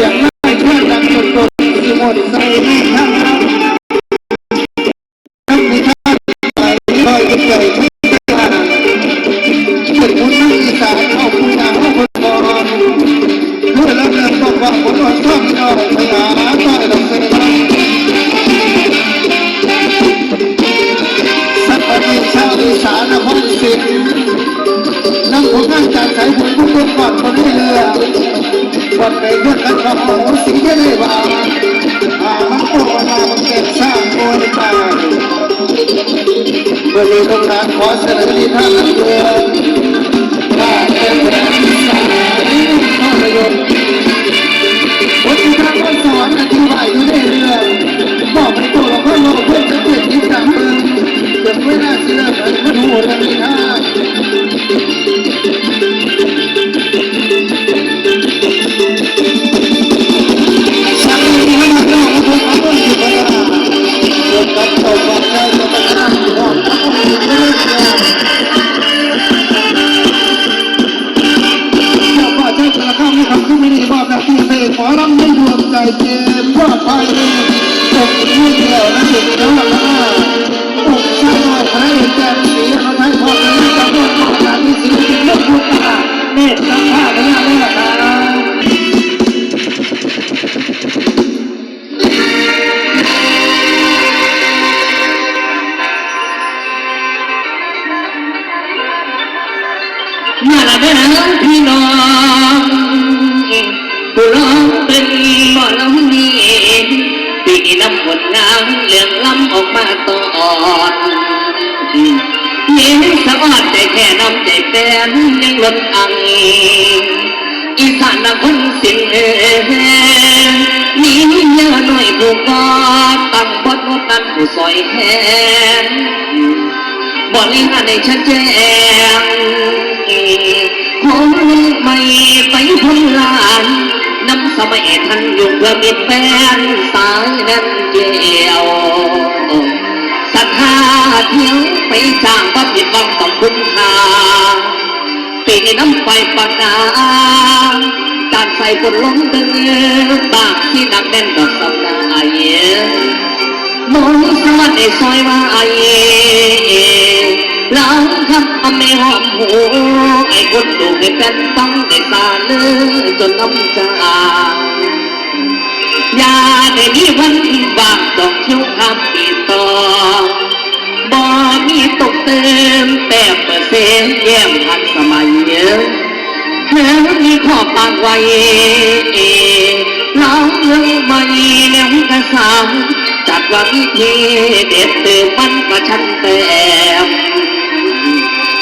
สียงไล่เพื่อนดังสดๆที่หมดใจให้ทั้งทั้งทั้งในท่านไปลอยใหญ่ที่ตาเป็นคนนั่งอีสานเข้าคุณงามเข้าคนบอลด้วยแล้วเงินบอกว่าคนอ่อนท่องเอาไปหาต้อยดอกเสือสัตว์ประเทศชาวอีสานนครศรีนั่งผลงานจากสายบุญผู้คนก่อนคน นในเพื่อนกันกับหมูสีเยเลยว่าอามันโตมาเก็บสร้างโวยตายเมื่อมีตรงนั้นขอเสนอดีท่านเรือถ้าเป็นแรงสายภาพยนตร์วันที่ทางวันสวรรค์อธิบายอยู่ในเรือบอกในตัวเราก็โลกเพื่อนจะเกิดยิ่งดังเมืองจนไม่น่าเชื่อเลยมันหัวเราไม่ได้ ตกเรื่อ งานเรื่องล้ำออกมาตอนเห็นสะอดใจแค่น้ำใจแฟนยังล้นอังอีสานนะคนสิ้นเอมีเยอะหน่อยผู้กอตั้งบทว่าตั้งผู้ซอยแหนบริหารในชัดแจ้งคงไม่ ท่านอยู่เพื่อมิตรแฟนสายนั้นเดียวศรัทธาเที่ยวไปจ้างก็ผิดหวังต้องคุ้มค่าปีนี้น้ำไฟปากนาจานใส่ฝนลงเดือบางที่นักแน่นดอกสำนาเยมองสวัสดีซอยว่าไอ้หลังคำอเมหอมหู คนดูให้เป็นต้องได้สาเลือจนน้ำจางอย่าได้มีวันที่บางดอกคิ้วคำปีต่อบ่มีตกเติมแต่เปอร์เซ็นต์แย้มทันสมัยเยอะเธอมีขอบปากไว้น้องเอ้ยไม่แล้วกระสามจัดว่าพิธีเด็ดเติมมันประชันแต้ม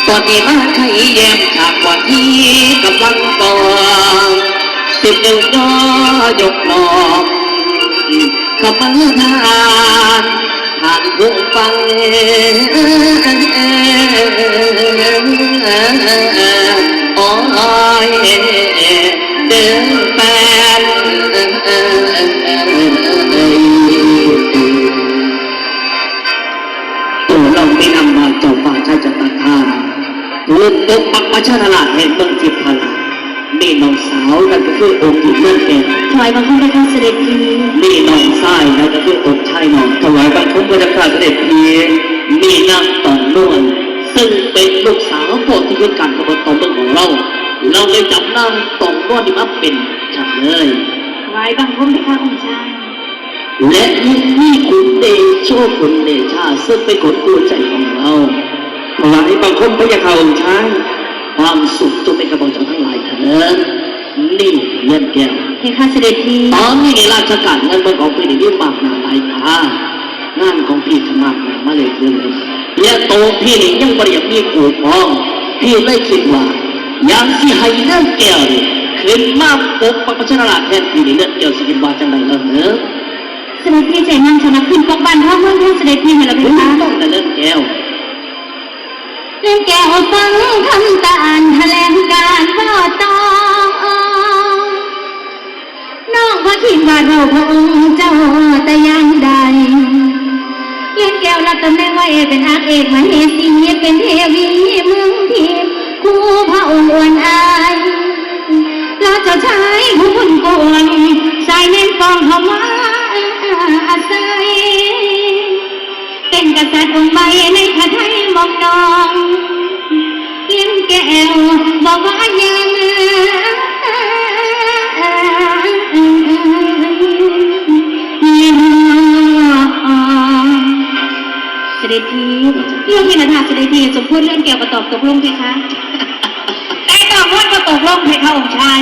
ตอนนี้มาไทยแยมฉากว่าที่กำลังก่อสิบหนึ่งยอยกนองขมือทานผ่านผู้ฟังอ้ยเดินแปน เลื่อนตกปักมาชาตลาดแห่งเมืองทิพย์พลานี่น้องสาวนั่นก็คือองค์หญิงเมืองแกถวายบังคมพระเจ้าเสด็จพี่นี่น้องชายนั่นก็คือองค์ชายน้องถวายบังคมพระเจ้าข้าเสด็จพีนี่นางตองนวลซึ่งเป็นลูกสาวพวกที่ยุทธการขบวนต่อเมืองของเรา เราเลยจับนางตองนวลนี่มาเป็นฉันเลยถวายบังคมพระเจ้าองค์ชายและยังมีคุณเดโชคุณเดชาซึ่งเป็นคนกู้ใจของเรา ถวายบังคมพระยาคาองค์ชายความสุขจงเป็นกระบอกเจ้าทั้งหลายเถิดนี่เลื่อนแก้วเพคะเสด็จพี่ตอนนี้ในราชการเงินเมืองของพี่นี่มากหนาหลายตางานของพี่จะมากหนามาเลยคือเลยและโตวพี่นี่ยังบริยากมีกูพองพี่เลยคิดว่าอย่างสิให้เลื่อนแก้วนี่ขึ้นมาปกปักประชาราชแทนพี่นี่เลื่อนแก้วสิกินว่าจังไดเลิศเนอะเสด็จพี่ใจมั่นชนะขึ้นปกบ้านท้องเมืองท่านเสด็จพี่เหมือนเราเพถึงคะต้องแต่เลื่อนแก้วเรื่อง แก้วฟังคำตานแถลงการว่าต่อน้องพระคิดว่าเราพระองค์เจ้าแต่ยังใดเลี้ยงแก้วรับตำแหน่งไว้เป็นอาเอกมาเหสีเป็นเทวีเมืองทิพย์คู่พระองค์อวนอายราชชายผู้บุญกวนองเขามาอาศัยเป็นกษัตริย์องค์ใบในพระไทยมองนอง แก้วบอกว่ายังเสด็จพีเรื่องพินาถาเสด็จพีสมพูดเรื่องแก้วประตอบตกลงไหมคะแต่ตอบว่าก็ตกลงเพคะองค์ชาย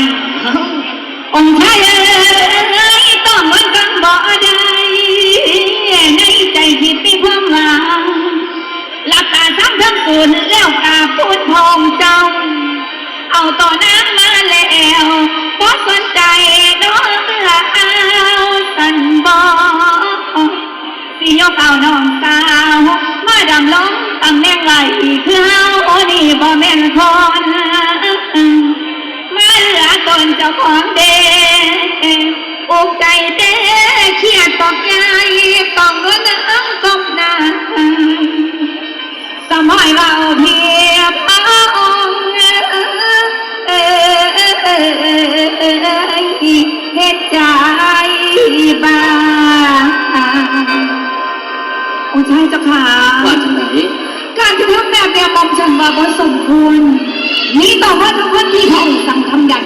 องค์ชายเอ้ยต้องมันกันบ่ได้ ตาซ้ำทั้งคืนแล้วกาพูดพองเจ้า เอาต่อน้ำมาแล้วบ่สนใจน้องเอาสันบ่สิยกเอาน้องสาวมาดำลงตำแหน่งไหลคือเฮาโอนี่บ่แม่นคนมาเหลือตนเจ้าของเด้อุกใจเด้เครียดตอกใจต้องเงินน้ำกหน้า สมัยเราเพียบพระองค์เฮ็ดใจบ้าโอ้ใช่เจ้าค่ะว่าจังไหนการกระทำแบบเดียวมอมฉันว่าบ่สมควรนี่ต่อว่าทุกคนที่พระองค์สั่งทำอย่าง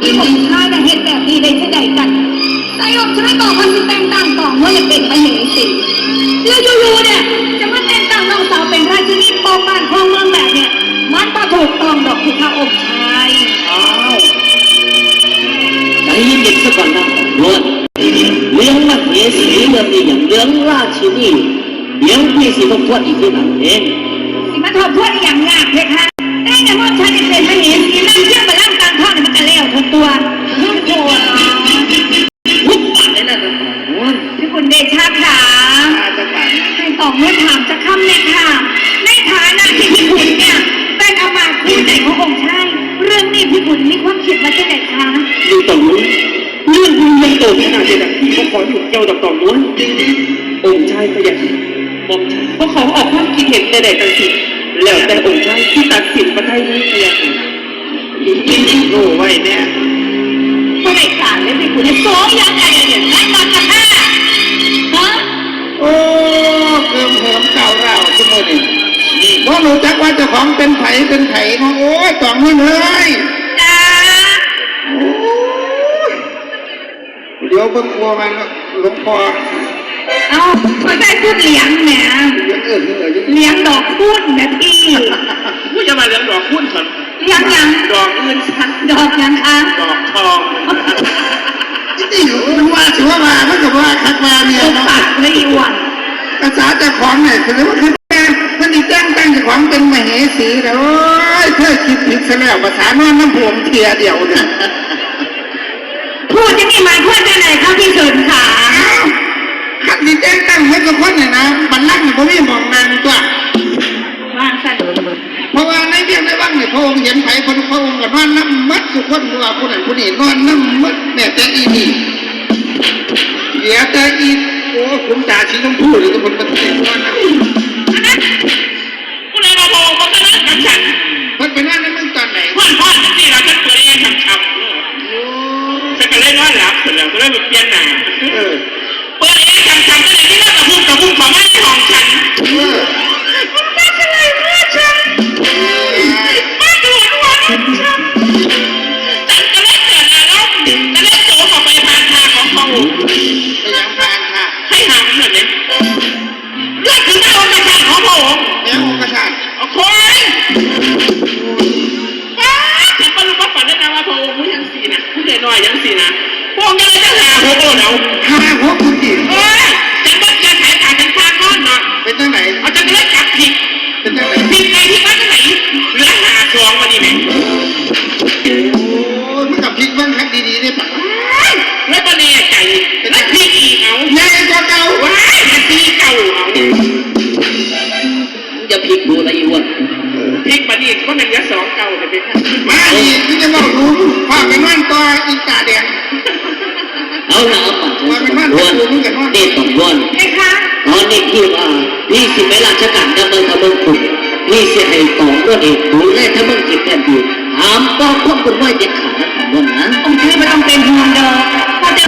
ที่ผมชายแต่เหตุแบบนี้ได้เช่ใดกัน นายองค์ชายบอกว่าสิแต่งตั้งต่อว่าจะเป็นไปเหตุสิแล้วอยู่ๆเนี่ยจะมาแต่งตั้งน้องสาวเป็นราชินีปองบ้านครองเมืองแบบเนี่ยมันก็ถูกต้องดอกที่พระองค์ชายอ้าวใจเย็นๆสักก่อนนะรวดเลี้ยงมาเหสีเรื่องนี้อย่างเลี้ยงราชินีเลี้ยงพี่สิบพวดอีกที่หลังเองสิมาทบทวนอย่างยาก ดูต่อนู้นเรื่องดูยังโตขนาดนี้นะพี่เขาขออยู่เจ้าต่อต่อมนู้นองค์ชายก็อยากมอมฉันเพราะเขาออกความคิดเห็นใดๆต่างสิแล้วแต่องค์ชายที่ตัดสินมาได้นี้เพียงรู้ไว้เนี่ยเมื่อไหร่การเลยพี่คุณเนี่ยโซ่ยังไงเนี่ยนั่นตอนกันห้าฮะโอ้เกิมเหิมเก่าเราทุกคนนี่ว่ารู้จักว่าเจ้าของเป็นไผ่เป็นไผเนาะโอ้ยต่องนี่เลย จ้า โอ้ยเดี๋ยวเพิ่งกลัวมันหลวงพ่อเอาไม่ใช่พูดเลี้ยงแหมเลี้ยงเอื่นเออยู่เลี้ยงดอกพูดนนะพี่ผู้จะมาเลี้ยงดอกคุ้นสันเลี้ยงยังดอกอื่นสันดอกยังคะดอกทองนี่มันว่าถือว่ามาไมันก็ว่าคักมาเนี่ยเนาะปากเลยอ้วนภาษาเจ้าของเนี่ยถือว่าคือแม่มันอีแจ้งตั้งเจ้าของเป็นมเหสีแล้วโอ้ยเธอคิดผิดซะแล้วภาษาโนอนน้ำผมเทียเดียวเนี่ย พูดจะมีหมายความว่าไหนคะพี่เฉินขาอ้าวขัดดีแจ้งตั้งไว้กับคนเนี่ยนะบันลังก์เนี่ยผมไม่มองนานตัววางสัตว์เพราะว่าในเรื่องในว่างเนี่ยพระองค์เห็นไผคนพระองค์ก็นอนน้ำมัดสุขคนว่าผู้นั้นผู้นี้นอนน้ำมัดเนี่ยแต่อีนี่เหลือแต่อีโอ้คุณตาสีชมพูหรือคนมันเสียนอนนะ ยังสีนะพระองค์ยังเลยจะหาหัวโอนเอาห้าหัวคุณจีเอ้ยฉันก็จะขายขาดฉันพาก้อนเนาะเป็นจังไหนเอาจะเลิกจับผิดเป็นจังไหนผิดในที่ จะบอกรู้พากันนอนต่ออีกตาแดงเอาละเอาปัจจุบันว่าล้วนเป็นว่าเป็นว่าเด็ดต้องล้วนไอ้คะตอนนี้พี่ว่าพี่สิไปราชการดำเนินทำเมืองขุนพี่สิให้สองตัวเอกดูแลทำเมืองจิตแผ่นดินหามก็ควบคุมไว้เด็ดขาดนะของวันนั้นองค์ชายไม่ต้องเป็นห่วงดอกเขาจะ